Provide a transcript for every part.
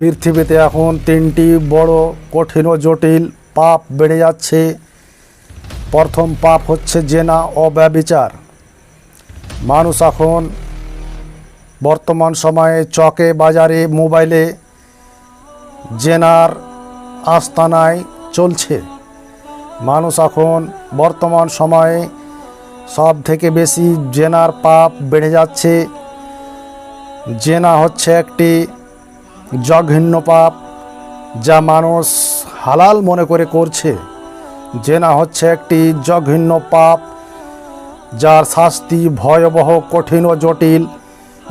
পৃথিবীতে এখন তিনটি বড়, কঠিন ও জটিল পাপ বেড়ে যাচ্ছে। প্রথম পাপ হচ্ছে জেনা ও ব্যবিচার মানুষ এখন বর্তমান সময়ে চকে বাজারে, মোবাইলে জেনার আস্তানায় চলছে। মানুষ এখন বর্তমান সময়ে সব থেকে বেশি জেনার পাপ বেড়ে যাচ্ছে। জেনা হচ্ছে একটি জঘন্য পাপ যা মানুষ হালাল মনে করে করছে জেনা হচ্ছে একটি জঘন্য পাপ যার শাস্তি ভয়াবহ, কঠিন ও জটিল,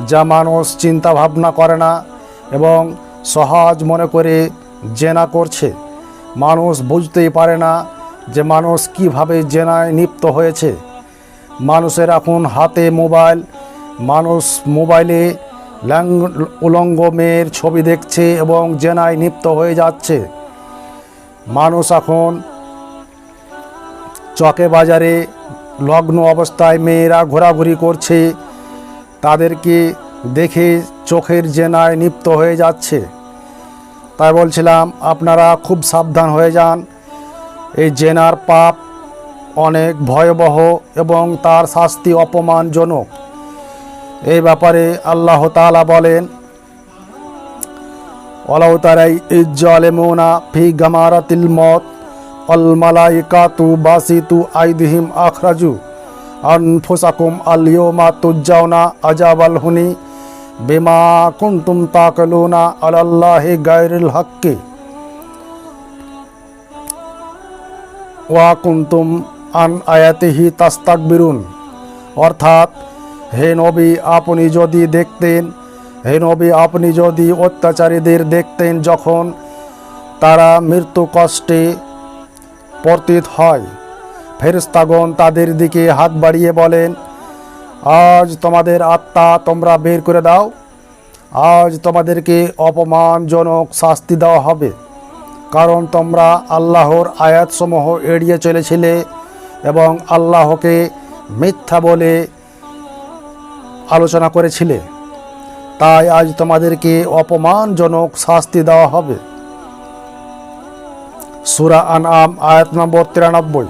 যা মানুষ চিন্তা ভাবনা করে না এবং সহজ মনে করে জেনা করছে। মানুষ বুঝতেই পারে না যে মানুষ কীভাবে জেনায় লিপ্ত হয়েছে। মানুষের এখন হাতে মোবাইল, মানুষ মোবাইলে উলঙ্গ মেয়ের ছবি দেখছে এবং জেনায় লিপ্ত হয়ে যাচ্ছে। মানুষ এখন চকে বাজারে লগ্ন অবস্থায় মেয়েরা ঘোরাঘুরি করছে। তাদেরকে দেখে চোখের জেনায় লিপ্ত হয়ে যাচ্ছে। তাই বলছিলাম, আপনারা খুব সাবধান হয়ে যান। এই জেনার পাপ অনেক ভয়াবহ এবং তার শাস্তি অপমানজনক। এই ব্যাপারে আল্লাহ তাআলা বলেন ওলাউ তারাই ইজ্জালেমুনা ফি গামারাতিল মত অল মালাইকাতু বাসিতু আইদিহিম আখরাজু আনফুসাকুম আল ইয়মা তুজ্জাউনা আজাবাল হুনি বিমা কুনতুম তাকলুনা আলাল্লাহি গায়রিল হাক্কি ওয়া কুনতুম আন আয়াতিহি তাস্তাকবিরুন। অর্থাৎ হে নবী, আপনি যদি দেখতেন, হে নবী, আপনি যদি অত্যাচারীদের দেখতেন যখন তারা মৃত্যু কষ্টে পতিত হয়। ফেরেস্তাগণ তাদের দিকে হাত বাড়িয়ে বলেন, আজ তোমাদের আত্মা তোমরা বের করে দাও। আজ তোমাদেরকে অপমানজনক শাস্তি দেওয়া হবে। কারণ তোমরা আল্লাহর আয়াতসমূহ এড়িয়ে চলেছিলে এবং আল্লাহকে মিথ্যা বলে আলোচনা করেছিলে। তাই আজ তোমাদেরকে অপমানজনক শাস্তি দেওয়া হবে। সুরা আনআম আয়াত নম্বর তিরানব্বই।